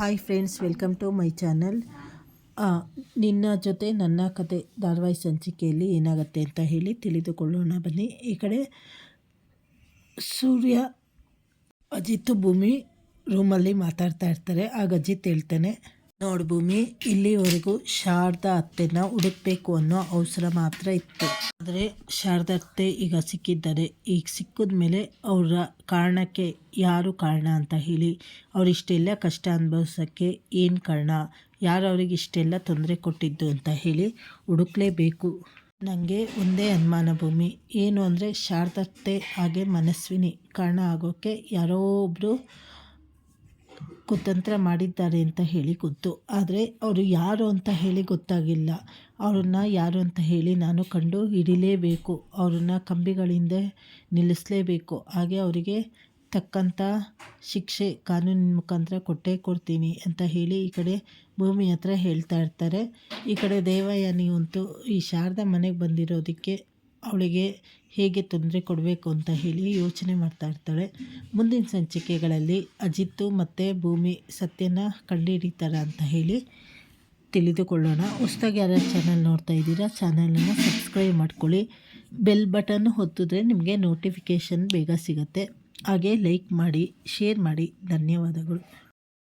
Hi friends welcome to my channel ನಿನ್ನ ಜೊತೆ ನನ್ನ ಕತೆ ಧಾರಾವಾಹಿ ಸಂಚಿಕೆಯಲ್ಲಿ ಏನಾಗುತ್ತೆ ಅಂತ ಹೇಳಿ ತಿಳಿದುಕೊಳ್ಳೋಣ. ಬನ್ನಿ, ಈ ಕಡೆ ಸೂರ್ಯ ಅಜಿತ್ ಭೂಮಿ ರೂಮಲ್ಲಿ ಮಾತಾಡ್ತಾ ಇರ್ತಾರೆ. ಆಗ ಅಜಿತ್ ಹೇಳ್ತಾನೆ ನೋಡು ಭೂಮಿ, ಇಲ್ಲಿವರೆಗೂ ಶಾರದಾ ಅತ್ತೆನ ಹುಡುಕ್ಬೇಕು ಅನ್ನೋ ಅವಸರ ಮಾತ್ರ ಇತ್ತು. ಆದರೆ ಶಾರದಾ ಅತ್ತೆ ಈಗ ಸಿಕ್ಕಿದ್ದಾರೆ. ಈಗ ಸಿಕ್ಕಿದ ಮೇಲೆ ಅವರ ಕಾರಣಕ್ಕೆ ಯಾರು ಕಾರಣ ಅಂತ ಹೇಳಿ ಅವರಿಷ್ಟೆಲ್ಲ ಕಷ್ಟ ಅನುಭವಿಸೋಕ್ಕೆ ಏನು ಕಾರಣ, ಯಾರು ಅವ್ರಿಗೆ ಇಷ್ಟೆಲ್ಲ ತೊಂದರೆ ಕೊಟ್ಟಿದ್ದು ಅಂತ ಹೇಳಿ ಹುಡುಕ್ಲೇಬೇಕು. ನನಗೆ ಒಂದೇ ಅನುಮಾನ ಭೂಮಿ. ಏನು ಅಂದರೆ ಶಾರದತ್ತೆ ಹಾಗೆ ಮನಸ್ವಿನಿ ಕಾರಣ ಆಗೋಕ್ಕೆ ಯಾರೋ ಒಬ್ಬರು ಕುತಂತ್ರ ಮಾಡಿದ್ದಾರೆ ಅಂತ ಹೇಳಿ ಗೊತ್ತು. ಆದರೆ ಅವರು ಯಾರು ಅಂತ ಹೇಳಿ ಗೊತ್ತಾಗಿಲ್ಲ. ಅವ್ರನ್ನ ಯಾರು ಅಂತ ಹೇಳಿ ನಾನು ಕಂಡು ಹಿಡಿಲೇಬೇಕು ಅವ್ರನ್ನ ಕಂಬಿಗಳಿಂದ ನಿಲ್ಲಿಸಲೇಬೇಕು. ಹಾಗೆ ಅವರಿಗೆ ತಕ್ಕಂಥ ಶಿಕ್ಷೆ ಕಾನೂನಿನ ಮುಖಾಂತರ ಕೊಟ್ಟೇ ಕೊಡ್ತೀನಿ ಅಂತ ಹೇಳಿ ಈ ಕಡೆ ಭೂಮಿ ಹತ್ರ ಹೇಳ್ತಾ ಇರ್ತಾರೆ. ಈ ಕಡೆ ದೇವಯಾನಿ ಅಂತೂ ಈ ಶಾರದಾ ಮನೆಗೆ ಬಂದಿರೋದಕ್ಕೆ ಅವಳಿಗೆ ಹೇಗೆ ತೊಂದರೆ ಕೊಡಬೇಕು ಅಂತ ಹೇಳಿ ಯೋಚನೆ ಮಾಡ್ತಾ ಇರ್ತಾಳೆ. ಮುಂದಿನ ಸಂಚಿಕೆಗಳಲ್ಲಿ ಅಜಿತ್ತು ಮತ್ತು ಭೂಮಿ ಸತ್ಯನ ಕಂಡುಹಿಡಿತಾರೆ ಅಂತ ಹೇಳಿ ತಿಳಿದುಕೊಳ್ಳೋಣ. ಹೊಸ್ದಾಗಿ ಯಾರು ಚಾನಲ್ ನೋಡ್ತಾ ಇದ್ದೀರಾ ಚಾನಲನ್ನು ಸಬ್ಸ್ಕ್ರೈಬ್ ಮಾಡ್ಕೊಳ್ಳಿ. ಬೆಲ್ ಬಟನ್ ಹೊತ್ತಿದ್ರೆ ನಿಮಗೆ ನೋಟಿಫಿಕೇಷನ್ ಬೇಗ ಸಿಗುತ್ತೆ. ಹಾಗೆ ಲೈಕ್ ಮಾಡಿ ಶೇರ್ ಮಾಡಿ. ಧನ್ಯವಾದಗಳು.